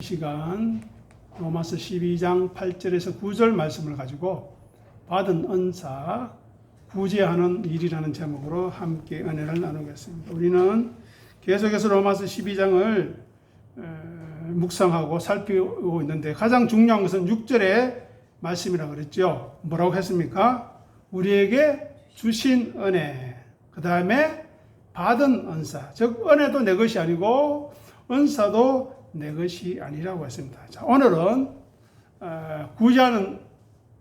이 시간 로마서 12장 8절에서 9절 말씀을 가지고 받은 은사 구제하는 일이라는 제목으로 함께 은혜를 나누겠습니다. 우리는 계속해서 로마서 12장을 묵상하고 살피고 있는데 가장 중요한 것은 6절의 말씀이라고 그랬죠. 뭐라고 했습니까? 우리에게 주신 은혜, 그 다음에 받은 은사, 즉 은혜도 내 것이 아니고 은사도 내 것이 아니라고 했습니다. 자, 오늘은 어, 구제하는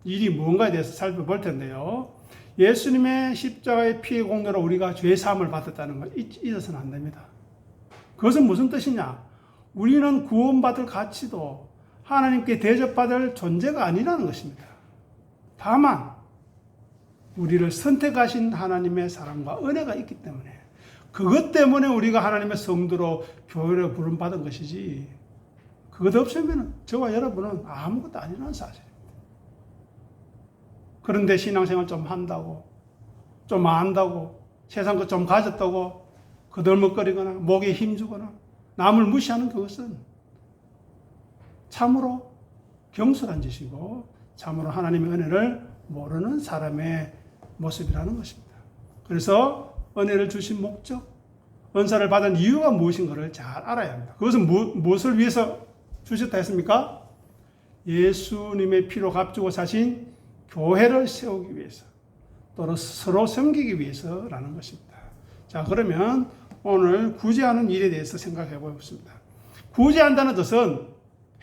일이 무언가에 대해서 살펴볼 텐데요. 예수님의 십자가의 피의 공로로 우리가 죄 사함을 받았다는 걸 잊- 잊어서는 안 됩니다. 그것은 무슨 뜻이냐? 우리는 구원받을 가치도 하나님께 대접받을 존재가 아니라는 것입니다. 다만 우리를 선택하신 하나님의 사랑과 은혜가 있기 때문에 그것 때문에 우리가 하나님의 성도로 교회를 부름받은 것이지 그것 없으면 저와 여러분은 아무것도 아니라는 사실입니다. 그런데 신앙생활 좀 한다고 좀 안다고 세상 것 좀 가졌다고 거들먹거리거나 목에 힘주거나 남을 무시하는 그것은 참으로 경솔한 짓이고 참으로 하나님의 은혜를 모르는 사람의 모습이라는 것입니다. 그래서 은혜를 주신 목적, 은사를 받은 이유가 무엇인가를 잘 알아야 합니다. 그것은 무, 무엇을 위해서 주셨다 했습니까? 예수님의 피로 값주고 사신 교회를 세우기 위해서 또는 서로 섬기기 위해서라는 것입니다. 자, 그러면 오늘 구제하는 일에 대해서 생각해 보겠습니다. 구제한다는 뜻은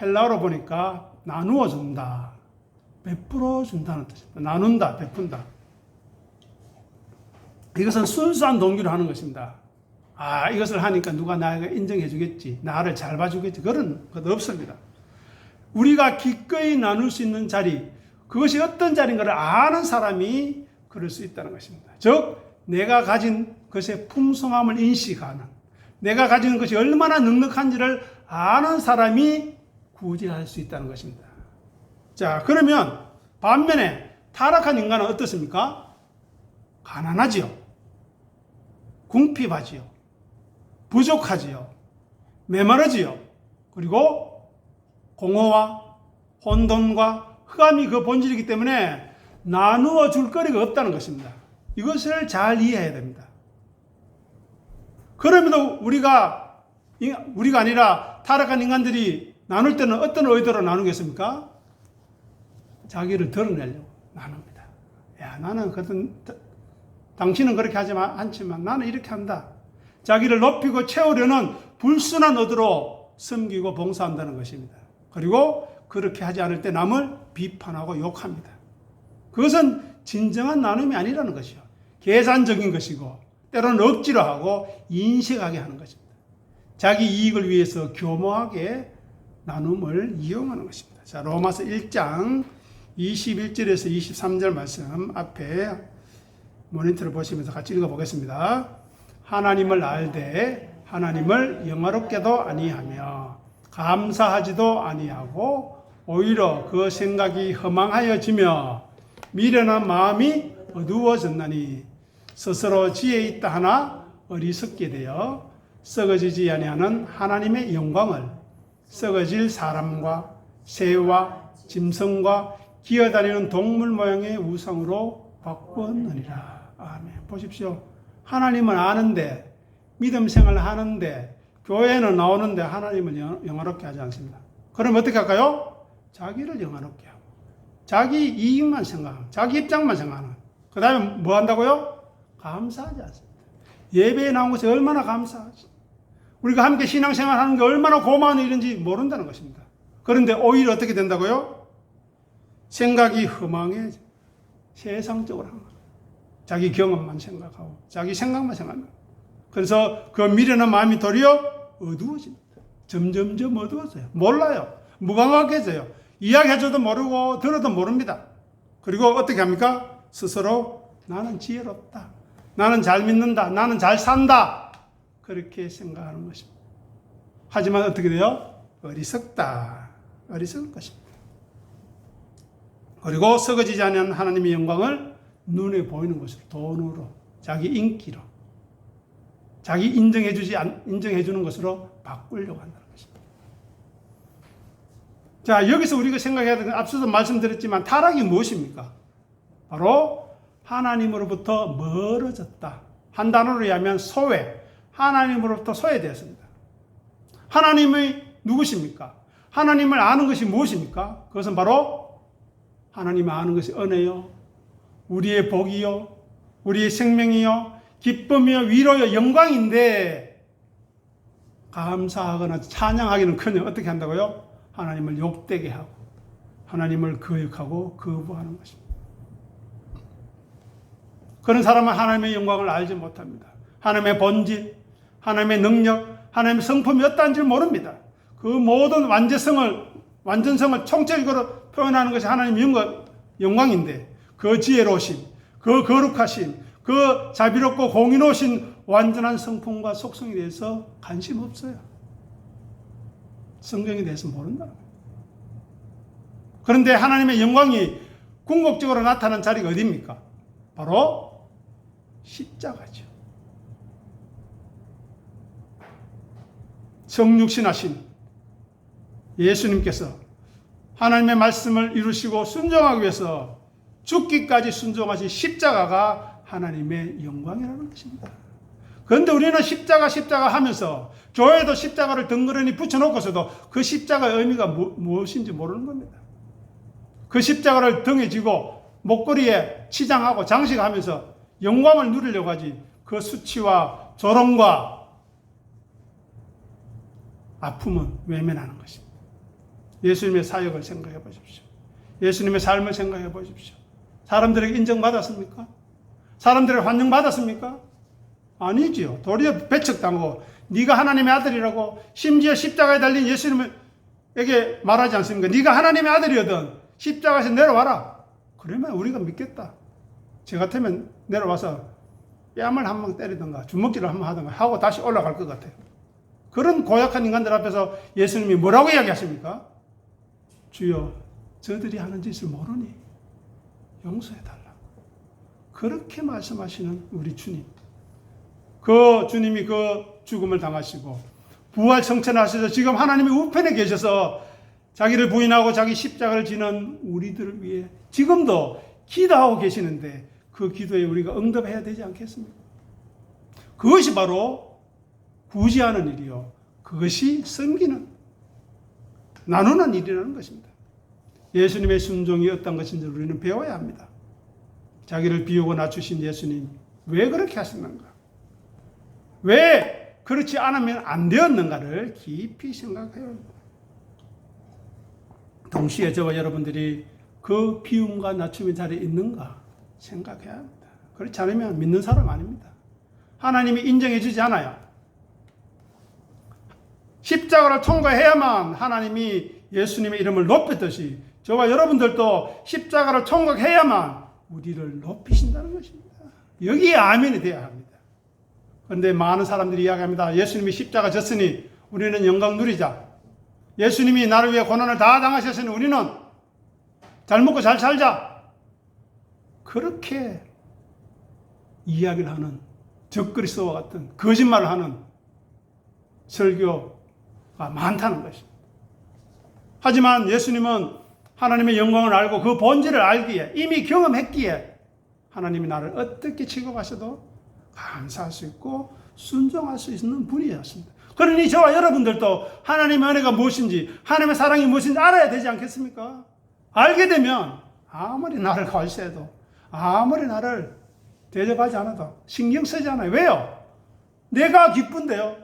헬라어로 보니까 나누어 준다. 베풀어 준다는 뜻입니다. 나눈다, 베푼다. 이것은 순수한 동기로 하는 것입니다. 아, 이것을 하니까 누가 나에게 인정해 주겠지. 나를 잘 봐주겠지. 그런 것 없습니다. 우리가 기꺼이 나눌 수 있는 자리, 그것이 어떤 자리인가를 아는 사람이 그럴 수 있다는 것입니다. 즉, 내가 가진 것의 풍성함을 인식하는, 내가 가진 것이 얼마나 넉넉한지를 아는 사람이 구제할 수 있다는 것입니다. 자, 그러면 반면에 타락한 인간은 어떻습니까? 가난하지요. 궁핍하지요. 부족하지요. 메마르지요. 그리고 공허와 혼돈과 흑암이 그 본질이기 때문에 나누어 줄 거리가 없다는 것입니다. 이것을 잘 이해해야 됩니다. 그럼에도 우리가 우리가 아니라 타락한 인간들이 나눌 때는 어떤 의도로 나누겠습니까? 자기를 드러내려고 나눕니다. 야, 나는 그든 당신은 그렇게 하지 않지만 나는 이렇게 한다. 자기를 높이고 채우려는 불순한 의도로 섬기고 봉사한다는 것입니다. 그리고 그렇게 하지 않을 때 남을 비판하고 욕합니다. 그것은 진정한 나눔이 아니라는 것이요. 계산적인 것이고 때로는 억지로 하고 인식하게 하는 것입니다. 자기 이익을 위해서 교모하게 나눔을 이용하는 것입니다. 자, 로마서 1장 21절에서 23절 말씀 앞에 모니터를 보시면서 같이 읽어보겠습니다. 하나님을 알되 하나님을 영화롭게도 아니하며 감사하지도 아니하고 오히려 그 생각이 허망하여지며 미련한 마음이 어두워졌나니 스스로 지혜 있다 하나 어리석게 되어 썩어지지 아니하는 하나님의 영광을 썩어질 사람과 새와 짐승과 기어다니는 동물 모양의 우상으로 바꾸었느니라. 아멘. 보십시오. 하나님은 아는데 믿음 생활 하는데 교회는 나오는데 하나님을 영화롭게 하지 않습니다. 그럼 어떻게 할까요? 자기를 영화롭게 하고 자기 이익만 생각하고 자기 입장만 생각하는 그 다음에 뭐 한다고요? 감사하지 않습니다. 예배에 나온 것이 얼마나 감사하지. 우리가 함께 신앙생활 하는 게 얼마나 고마운 일인지 모른다는 것입니다. 그런데 오히려 어떻게 된다고요? 생각이 허망해 세상적으로. 자기 경험만 생각하고 자기 생각만 생각하는 그래서 그 미련한 마음이 도리어 어두워집니다. 점점점 어두워져요. 몰라요. 무감각해져요. 이야기해줘도 모르고 들어도 모릅니다. 그리고 어떻게 합니까? 스스로 나는 지혜롭다. 나는 잘 믿는다. 나는 잘 산다. 그렇게 생각하는 것입니다. 하지만 어떻게 돼요? 어리석다. 어리석을 것입니다. 그리고 썩어지지 않은 하나님의 영광을 눈에 보이는 것으로 돈으로 자기 인기로 자기 인정해 주지 인정해 주는 것으로 바꾸려고 한다는 것입니다. 자, 여기서 우리가 생각해야 되는 건 앞서도 말씀드렸지만 타락이 무엇입니까? 바로 하나님으로부터 멀어졌다. 한 단어로 이야기하면 소외. 하나님으로부터 소외되었습니다. 하나님의 누구십니까? 하나님을 아는 것이 무엇입니까? 그것은 바로 하나님을 아는 것이 은혜요, 우리의 복이요, 우리의 생명이요, 기쁨이요, 위로요, 영광인데 감사하거나 찬양하기는 커녕 어떻게 한다고요? 하나님을 욕되게 하고 하나님을 거역하고 거부하는 것입니다. 그런 사람은 하나님의 영광을 알지 못합니다. 하나님의 본질, 하나님의 능력, 하나님의 성품이 어떠한지 모릅니다. 그 모든 완전성을 완전성을 총체적으로 표현하는 것이 하나님의 영광, 영광인데 그 지혜로우신, 그 거룩하신, 그 자비롭고 공의로우신 완전한 성품과 속성에 대해서 관심 없어요. 성경에 대해서 모른다. 그런데 하나님의 영광이 궁극적으로 나타난 자리가 어디입니까? 바로 십자가죠. 성육신하신 예수님께서 하나님의 말씀을 이루시고 순종하기 위해서 죽기까지 순종하신 십자가가 하나님의 영광이라는 것입니다. 그런데 우리는 십자가 십자가 하면서 교회도 십자가를 덩그러니 붙여놓고서도 그 십자가의 의미가 무, 무엇인지 모르는 겁니다. 그 십자가를 등에 지고 목걸이에 치장하고 장식하면서 영광을 누리려고 하지 그 수치와 조롱과 아픔은 외면하는 것입니다. 예수님의 사역을 생각해 보십시오. 예수님의 삶을 생각해 보십시오. 사람들에게 인정받았습니까? 사람들에게 환영받았습니까? 아니지요. 도리어 배척당하고 네가 하나님의 아들이라고 심지어 십자가에 달린 예수님에게 말하지 않습니까? 네가 하나님의 아들이거든 십자가에서 내려와라. 그러면 우리가 믿겠다. 저 같으면 내려와서 뺨을 한 방 때리든가 주먹질을 한 번 하든가 하고 다시 올라갈 것 같아요. 그런 고약한 인간들 앞에서 예수님이 뭐라고 이야기하십니까? 주여, 저들이 하는 짓을 모르니 용서해달라. 그렇게 말씀하시는 우리 주님. 그 주님이 그 죽음을 당하시고 부활 성천하셔서 지금 하나님의 우편에 계셔서 자기를 부인하고 자기 십자가를 지는 우리들을 위해 지금도 기도하고 계시는데 그 기도에 우리가 응답해야 되지 않겠습니까? 그것이 바로 구제하는 일이요. 그것이 섬기는, 나누는 일이라는 것입니다. 예수님의 순종이 어떤 것인지 우리는 배워야 합니다. 자기를 비우고 낮추신 예수님, 왜 그렇게 하셨는가? 왜 그렇지 않으면 안 되었는가를 깊이 합니다. 동시에 저와 여러분들이 그 비움과 낮춤의 자리에 있는가 생각해야 합니다. 그렇지 않으면 믿는 사람 아닙니다. 하나님이 인정해 주지 않아요. 십자가를 통과해야만 하나님이 예수님의 이름을 높였듯이 저와 여러분들도 십자가를 통과해야만 우리를 높이신다는 것입니다. 여기에 아멘이 되어야 합니다. 그런데 많은 사람들이 이야기합니다. 예수님이 십자가 졌으니 우리는 영광 누리자. 예수님이 나를 위해 고난을 다 당하셨으니 우리는 잘 먹고 잘 살자. 그렇게 이야기를 하는 적그리스도와 같은 거짓말을 하는 설교가 많다는 것입니다. 하지만 예수님은 하나님의 영광을 알고 그 본질을 알기에 이미 경험했기에 하나님이 나를 어떻게 취급하셔도 감사할 수 있고 순종할 수 있는 분이었습니다. 그러니 저와 여러분들도 하나님의 은혜가 무엇인지 하나님의 사랑이 무엇인지 알아야 되지 않겠습니까? 알게 되면 아무리 나를 관시해도 아무리 나를 대접하지 않아도 신경 쓰지 않아요. 왜요? 내가 기쁜데요.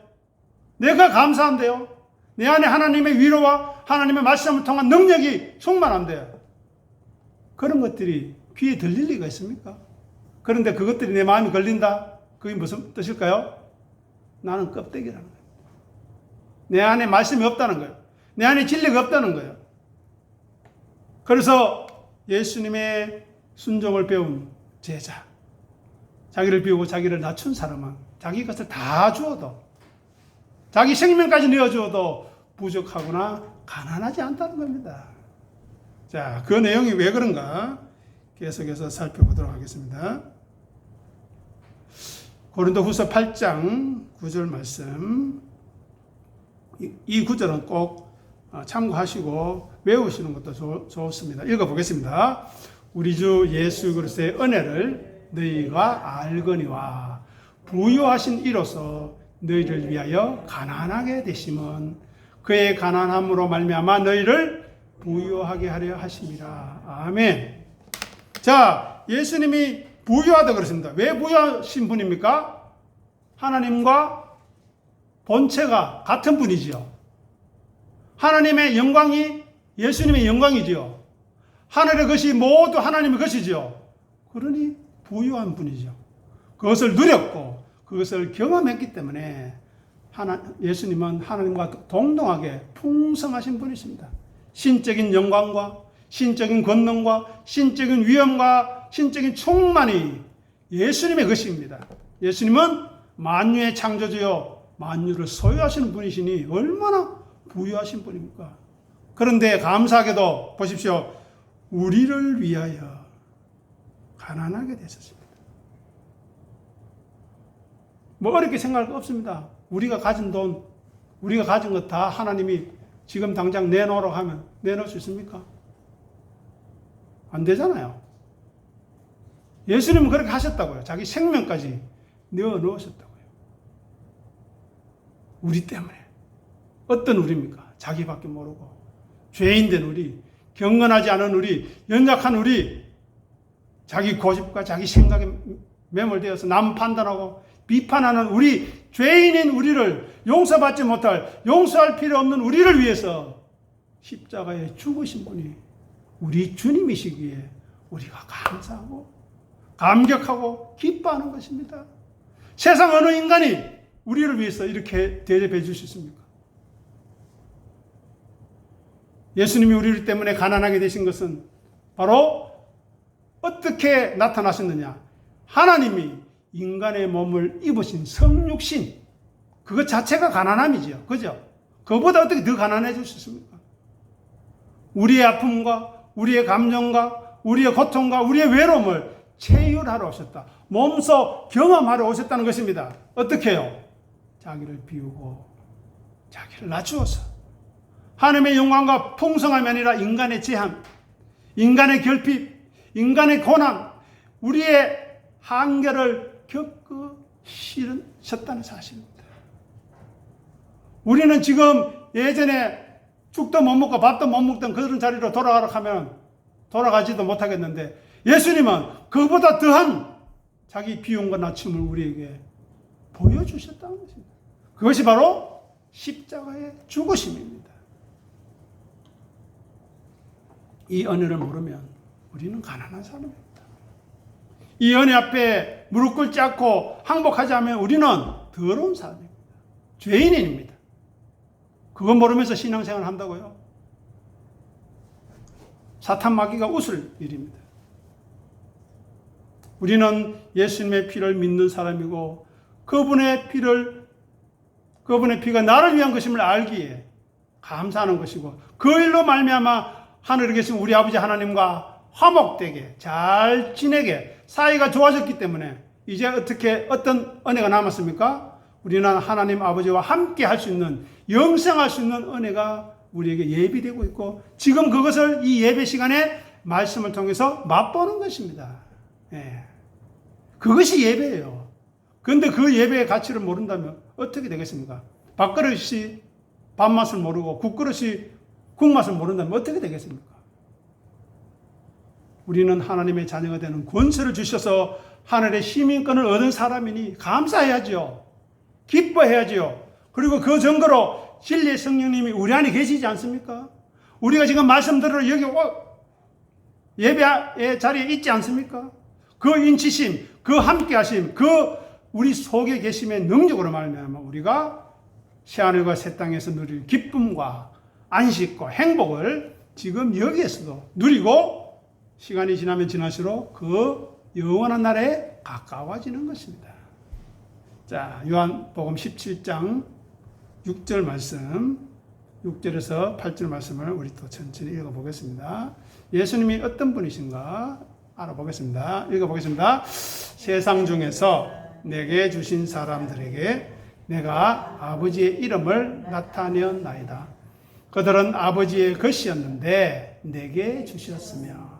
내가 감사한데요. 내 안에 하나님의 위로와 하나님의 말씀을 통한 능력이 충만한데요. 그런 것들이 귀에 들릴 리가 있습니까? 그런데 그것들이 내 마음에 걸린다? 그게 무슨 뜻일까요? 나는 껍데기라는 거예요. 내 안에 말씀이 없다는 거예요. 내 안에 진리가 없다는 거예요. 그래서 예수님의 순종을 배운 제자, 자기를 비우고 자기를 낮춘 사람은 자기 것을 다 주어도, 자기 생명까지 내어주어도 부족하거나 가난하지 않다는 겁니다. 자, 그 내용이 왜 그런가 계속해서 살펴보도록 하겠습니다. 고린도 후서 8장 9절 말씀. 이, 이 구절은 꼭 어, 참고하시고 외우시는 것도 좋, 좋습니다. 읽어보겠습니다. 우리 주 예수 그리스도의 은혜를 너희가 알거니와 부유하신 이로써 너희를 위하여 가난하게 되심은 그의 가난함으로 말미암아 너희를 부유하게 하려 하심이라. 아멘. 자, 예수님이 부유하다 그랬습니다. 왜 부유하신 분입니까? 하나님과 본체가 같은 분이지요. 하나님의 영광이 예수님의 영광이지요. 하늘의 것이 모두 하나님의 것이지요. 그러니 부유한 분이죠. 그것을 누렸고 그것을 경험했기 때문에 하나, 예수님은 하나님과 동등하게 풍성하신 분이십니다. 신적인 영광과 신적인 권능과 신적인 위엄과 신적인 충만이 예수님의 것입니다. 예수님은 만유의 창조주요 만유를 소유하시는 분이시니 얼마나 부유하신 분입니까? 그런데 감사하게도 보십시오. 우리를 위하여 가난하게 되셨습니다. 뭐 어렵게 생각할 거 없습니다. 우리가 가진 돈, 우리가 가진 것 다 하나님이 지금 당장 내놓으라고 하면 내놓을 수 있습니까? 안 되잖아요. 예수님은 그렇게 하셨다고요. 자기 생명까지 내어 놓으셨다고요. 우리 때문에. 어떤 우리입니까? 자기밖에 모르고. 죄인된 우리, 경건하지 않은 우리, 연약한 우리, 자기 고집과 자기 생각에 매몰되어서 남 판단하고 비판하는 우리, 죄인인 우리를 용서받지 못할, 용서할 필요 없는 우리를 위해서 십자가에 죽으신 분이 우리 주님이시기에 우리가 감사하고 감격하고 기뻐하는 것입니다. 세상 어느 인간이 우리를 위해서 이렇게 대접해 줄 수 있습니까? 예수님이 우리를 때문에 가난하게 되신 것은 바로 어떻게 나타나셨느냐? 하나님이 인간의 몸을 입으신 성육신, 그것 자체가 가난함이지요. 그죠? 그보다 어떻게 더 가난해질 수 있습니까? 우리의 아픔과 우리의 감정과 우리의 고통과 우리의 외로움을 체휼하러 오셨다. 몸소 경험하러 오셨다는 것입니다. 어떻게 해요? 자기를 비우고 자기를 낮추어서 하나님의 영광과 풍성함이 아니라 인간의 제한, 인간의 결핍, 인간의 고난, 우리의 한계를 겪어 실으셨다는 사실입니다. 우리는 지금 예전에 죽도 못 먹고 밥도 못 먹던 그런 자리로 돌아가라 하면 돌아가지도 못하겠는데 예수님은 그보다 더한 자기 비용과 낮춤을 우리에게 보여주셨다는 것입니다. 그것이 바로 십자가의 죽으심입니다. 이 은혜를 모르면 우리는 가난한 사람입니다. 이 은혜 앞에 무릎 꿇지 않고 항복하지 않으면 우리는 더러운 사람입니다. 죄인입니다. 그거 모르면서 신앙생활 한다고요? 사탄 마귀가 웃을 일입니다. 우리는 예수님의 피를 믿는 사람이고 그분의 피를 그분의 피가 나를 위한 것임을 알기에 감사하는 것이고 그 일로 말미암아 하늘에 계신 우리 아버지 하나님과 화목되게 잘 지내게 사이가 좋아졌기 때문에 이제 어떻게 어떤 은혜가 남았습니까? 우리는 하나님 아버지와 함께 할 수 있는 영생할 수 있는 은혜가 우리에게 예비되고 있고 지금 그것을 이 예배 시간에 말씀을 통해서 맛보는 것입니다. 예. 그것이 예배예요. 그런데 그 예배의 가치를 모른다면 어떻게 되겠습니까? 밥그릇이 밥맛을 모르고 국그릇이 국맛을 모른다면 어떻게 되겠습니까? 우리는 하나님의 자녀가 되는 권세를 주셔서 하늘의 시민권을 얻은 사람이니 감사해야지요. 기뻐해야지요. 그리고 그 증거로 진리의 성령님이 우리 안에 계시지 않습니까? 우리가 지금 말씀 들으러 여기 예배의 자리에 있지 않습니까? 그 인치심, 그 함께하심, 그 우리 속에 계심의 능력으로 말미암아 우리가 새하늘과 새 땅에서 누릴 기쁨과 안식과 행복을 지금 여기에서도 누리고 시간이 지나면 지날수록 그 영원한 날에 가까워지는 것입니다. 자, 요한복음 17장 6절 말씀, 6절에서 8절 말씀을 우리 또 천천히 읽어보겠습니다. 예수님이 어떤 분이신가 알아보겠습니다. 읽어보겠습니다. 세상 중에서 내게 주신 사람들에게 내가 아버지의 이름을 나타내었나이다. 그들은 아버지의 것이었는데 내게 주셨으며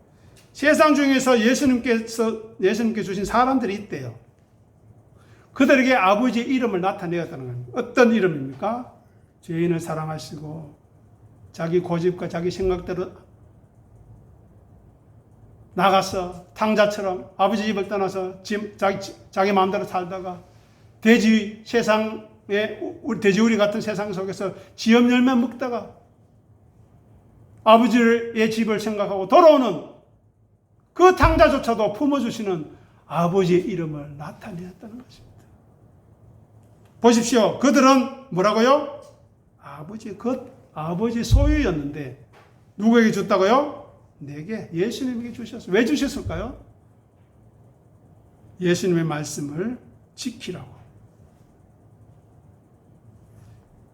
세상 중에서 예수님께서 예수님께 주신 사람들이 있대요. 그들에게 아버지의 이름을 나타내었다는 겁니다. 어떤 이름입니까? 죄인을 사랑하시고 자기 고집과 자기 생각대로 나가서 탕자처럼 아버지 집을 떠나서 지- 자기, 자기 마음대로 살다가 돼지 세상에 우리 돼지우리 같은 세상 속에서 지엄 열매 먹다가 아버지의 집을 생각하고 돌아오는 그 탕자조차도 품어주시는 아버지의 이름을 나타내었다는 것입니다. 보십시오. 그들은 뭐라고요? 아버지 그 아버지 소유였는데 누구에게 줬다고요? 내게 예수님에게 주셨어요. 왜 주셨을까요? 예수님의 말씀을 지키라고.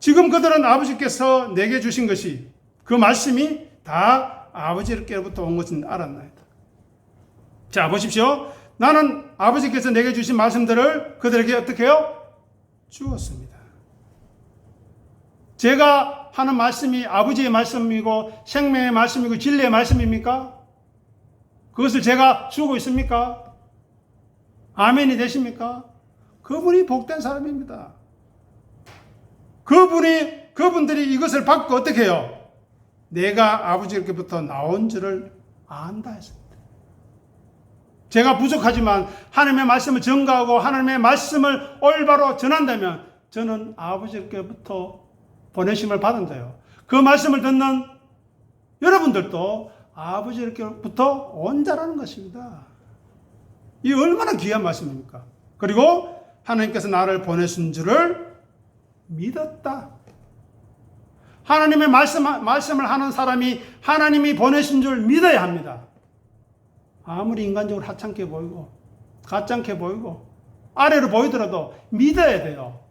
지금 그들은 아버지께서 내게 주신 것이 그 말씀이 다 아버지께로부터 온 것은 알았나이다. 자, 보십시오. 나는 아버지께서 내게 주신 말씀들을 그들에게 어떻게 해요? 주었습니다. 제가 하는 말씀이 아버지의 말씀이고 생명의 말씀이고 진리의 말씀입니까? 그것을 제가 주고 있습니까? 아멘이 되십니까? 그분이 복된 사람입니다. 그분이 그분들이 이것을 받고 어떻게 해요? 내가 아버지께부터 나온 줄을 안다 했습니다. 제가 부족하지만 하나님의 말씀을 전가하고 하나님의 말씀을 올바로 전한다면 저는 아버지께부터 보내심을 받은 자요. 그 말씀을 듣는 여러분들도 아버지께부터 온 자라는 것입니다. 이 얼마나 귀한 말씀입니까? 그리고 하나님께서 나를 보내신 줄을 믿었다. 하나님의 말씀, 말씀을 하는 사람이 하나님이 보내신 줄 믿어야 합니다. 아무리 인간적으로 하찮게 보이고, 가짠게 보이고, 아래로 보이더라도 믿어야 돼요.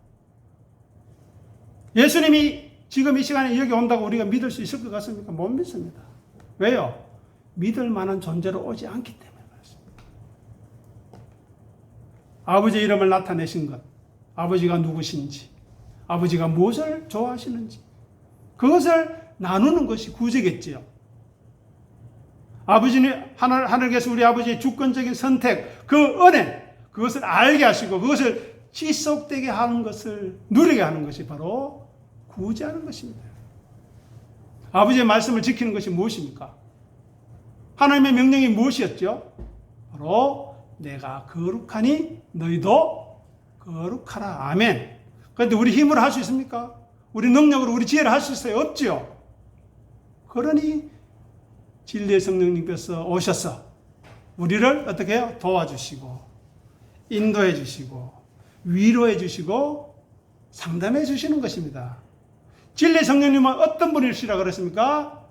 예수님이 지금 이 시간에 여기 온다고 우리가 믿을 수 있을 것 같습니까? 못 믿습니다. 왜요? 믿을 만한 존재로 오지 않기 때문에 그렇습니다. 아버지의 이름을 나타내신 것, 아버지가 누구신지, 아버지가 무엇을 좋아하시는지, 그것을 나누는 것이 구제겠지요. 아버지는 하늘, 하늘께서 우리 아버지의 주권적인 선택, 그 은혜, 그것을 알게 하시고 그것을 지속되게 하는 것을 누리게 하는 것이 바로 구제하는 것입니다. 아버지의 말씀을 지키는 것이 무엇입니까? 하나님의 명령이 무엇이었죠? 바로 내가 거룩하니 너희도 거룩하라. 아멘. 그런데 우리 힘으로 할 수 있습니까? 우리 능력으로 우리 지혜로 할 수 있어요? 없죠. 그러니 진리의 성령님께서 오셔서 우리를 어떻게 해요? 도와주시고 인도해 주시고 위로해 주시고 상담해 주시는 것입니다. 진리 성령님은 어떤 분이시라 그랬습니까?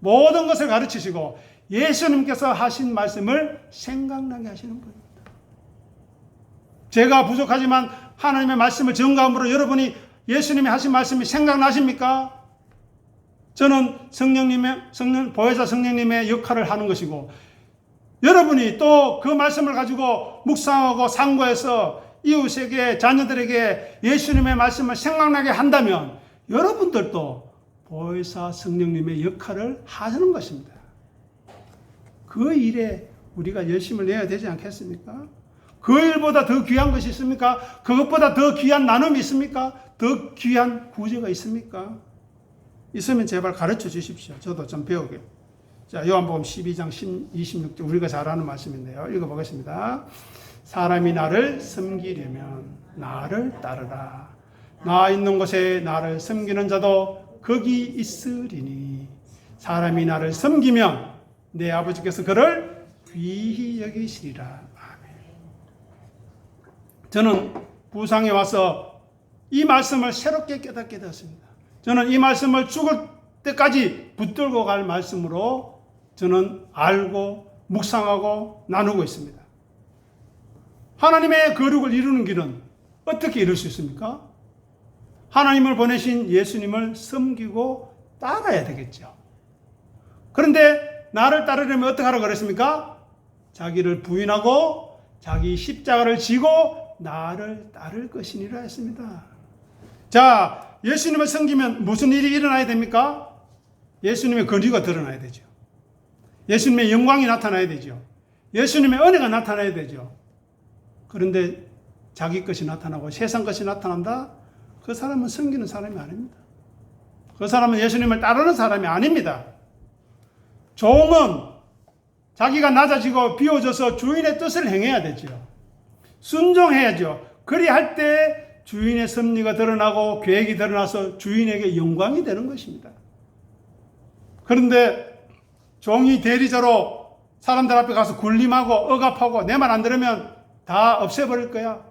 모든 것을 가르치시고 예수님께서 하신 말씀을 생각나게 하시는 분입니다. 제가 부족하지만 하나님의 말씀을 전가함으로 여러분이 예수님이 하신 말씀이 생각나십니까? 저는 성령님의 성령 보혜사 성령님의 역할을 하는 것이고 여러분이 또 그 말씀을 가지고 묵상하고 상고해서 이웃에게 자녀들에게 예수님의 말씀을 생각나게 한다면 여러분들도 보혜사 성령님의 역할을 하는 것입니다. 그 일에 우리가 열심을 내야 되지 않겠습니까? 그 일보다 더 귀한 것이 있습니까? 그것보다 더 귀한 나눔이 있습니까? 더 귀한 구제가 있습니까? 있으면 제발 가르쳐 주십시오. 저도 좀 배우게. 자, 요한복음 12장 26절 우리가 잘 아는 말씀인데요. 읽어보겠습니다. 사람이 나를 섬기려면 나를 따르라. 나 있는 곳에 나를 섬기는 자도 거기 있으리니 사람이 나를 섬기면 내 아버지께서 그를 귀히 여기시리라. 아멘. 저는 부상에 와서 이 말씀을 새롭게 깨닫게 되었습니다. 저는 이 말씀을 죽을 때까지 붙들고 갈 말씀으로 저는 알고 묵상하고 나누고 있습니다. 하나님의 거룩을 이루는 길은 어떻게 이룰 수 있습니까? 하나님을 보내신 예수님을 섬기고 따라야 되겠죠. 그런데 나를 따르려면 어떻게 하라고 그랬습니까? 자기를 부인하고 자기 십자가를 지고 나를 따를 것이니라 했습니다. 자, 예수님을 섬기면 무슨 일이 일어나야 됩니까? 예수님의 거리가 드러나야 되죠. 예수님의 영광이 나타나야 되죠. 예수님의 은혜가 나타나야 되죠. 그런데 자기 것이 나타나고 세상 것이 나타난다? 그 사람은 섬기는 사람이 아닙니다. 그 사람은 예수님을 따르는 사람이 아닙니다. 종은 자기가 낮아지고 비워져서 주인의 뜻을 행해야 되죠. 순종해야죠. 그리할 때 주인의 섭리가 드러나고 계획이 드러나서 주인에게 영광이 되는 것입니다. 그런데 종이 대리자로 사람들 앞에 가서 군림하고 억압하고 내 말 안 들으면 다 없애버릴 거야.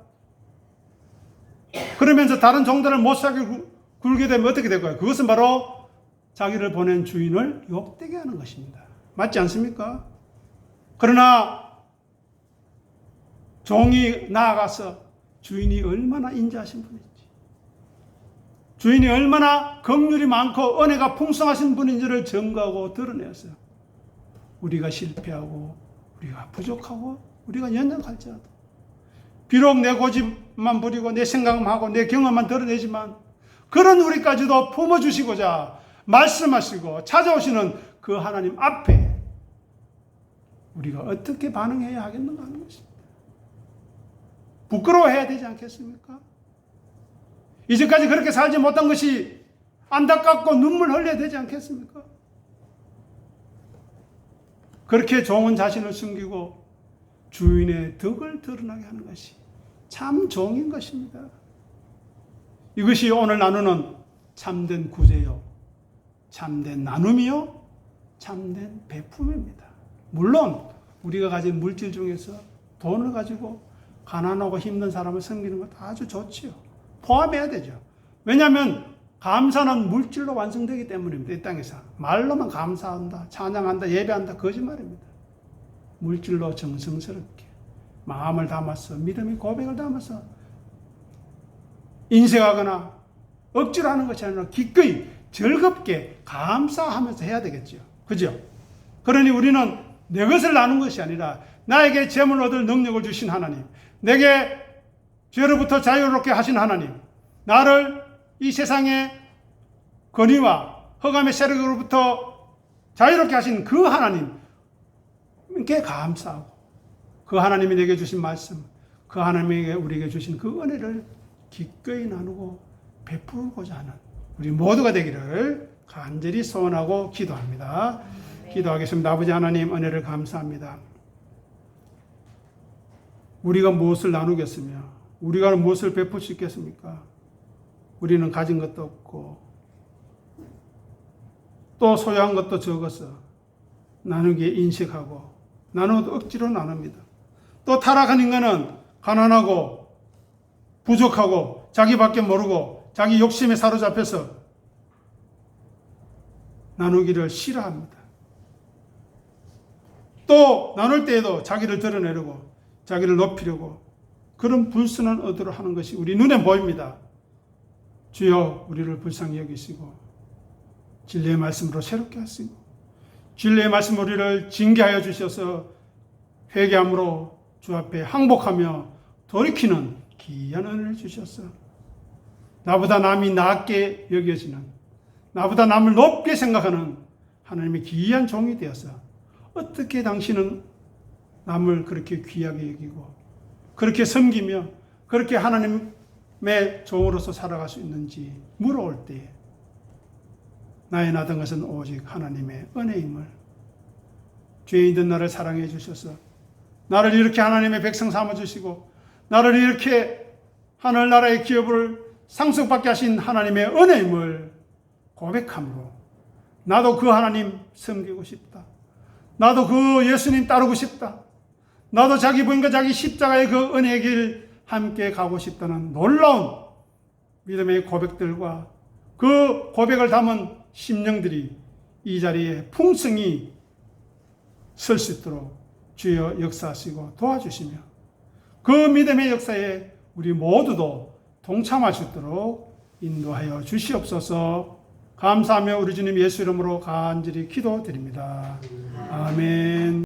그러면서 다른 종들을 못 살게 구- 굴게 되면 어떻게 될 거예요? 그것은 바로 자기를 보낸 주인을 욕되게 하는 것입니다. 맞지 않습니까? 그러나 종이 나아가서 주인이 얼마나 인자하신 분인지, 주인이 얼마나 긍휼이 많고 은혜가 풍성하신 분인지를 증거하고 드러내었어요. 우리가 실패하고 우리가 부족하고 우리가 연약할지라도 비록 내 고집만 부리고 내 생각만 하고 내 경험만 드러내지만 그런 우리까지도 품어주시고자 말씀하시고 찾아오시는 그 하나님 앞에 우리가 어떻게 반응해야 하겠는가 하는 것입니다. 부끄러워해야 되지 않겠습니까? 이제까지 그렇게 살지 못한 것이 안타깝고 눈물 흘려야 되지 않겠습니까? 그렇게 종은 자신을 숨기고 주인의 덕을 드러나게 하는 것이 참 종인 것입니다. 이것이 오늘 나누는 참된 구제요, 참된 나눔이요, 참된 베품입니다. 물론 우리가 가진 물질 중에서 돈을 가지고 가난하고 힘든 사람을 섬기는 것도 아주 좋지요. 포함해야 되죠. 왜냐하면 감사는 물질로 완성되기 때문입니다. 이 땅에서 말로만 감사한다, 찬양한다, 예배한다 거짓말입니다. 물질로 정성스럽게 마음을 담아서 믿음의 고백을 담아서 인색하거나 억지로 하는 것이 아니라 기꺼이 즐겁게 감사하면서 해야 되겠죠. 그죠? 그러니 우리는 내 것을 나눈 것이 아니라 나에게 재물 얻을 능력을 주신 하나님, 내게 죄로부터 자유롭게 하신 하나님, 나를 이 세상의 권위와 허감의 세력으로부터 자유롭게 하신 그 하나님께 감사하고 그 하나님이 내게 주신 말씀, 그 하나님에게 우리에게 주신 그 은혜를 기꺼이 나누고 베풀고자 하는 우리 모두가 되기를 간절히 소원하고 기도합니다. 기도하겠습니다. 아버지 하나님 은혜를 감사합니다. 우리가 무엇을 나누겠으며 우리가 무엇을 베풀 수 있겠습니까? 우리는 가진 것도 없고 또 소유한 것도 적어서 나누기에 인식하고 나누어도 억지로 나눕니다. 또 타락한 인간은 가난하고 부족하고 자기밖에 모르고 자기 욕심에 사로잡혀서 나누기를 싫어합니다. 또 나눌 때에도 자기를 드러내려고 자기를 높이려고 그런 불순한 의도를 하는 것이 우리 눈에 보입니다. 주여 우리를 불쌍히 여기시고 진리의 말씀으로 새롭게 하시고 진리의 말씀 우리를 징계하여 주셔서 회개함으로 주 앞에 항복하며 돌이키는 귀한 은혜를 주셨어. 나보다 남이 낮게 여겨지는 나보다 남을 높게 생각하는 하나님의 귀한 종이 되어서 어떻게 당신은 남을 그렇게 귀하게 여기고 그렇게 섬기며 그렇게 하나님의 종으로서 살아갈 수 있는지 물어올 때에 나의 나던 것은 오직 하나님의 은혜임을 죄인된 나를 사랑해 주셔서 나를 이렇게 하나님의 백성 삼아 주시고 나를 이렇게 하늘나라의 기업을 상속받게 하신 하나님의 은혜임을 고백함으로 나도 그 하나님 섬기고 싶다. 나도 그 예수님 따르고 싶다. 나도 자기 부인과 자기 십자가의 그 은혜의 길 함께 가고 싶다는 놀라운 믿음의 고백들과 그 고백을 담은 심령들이 이 자리에 풍성히 설 수 있도록 주여 역사하시고 도와주시며 그 믿음의 역사에 우리 모두도 동참할 수 있도록 인도하여 주시옵소서 감사하며 우리 주님 예수 이름으로 간절히 기도드립니다. 아멘.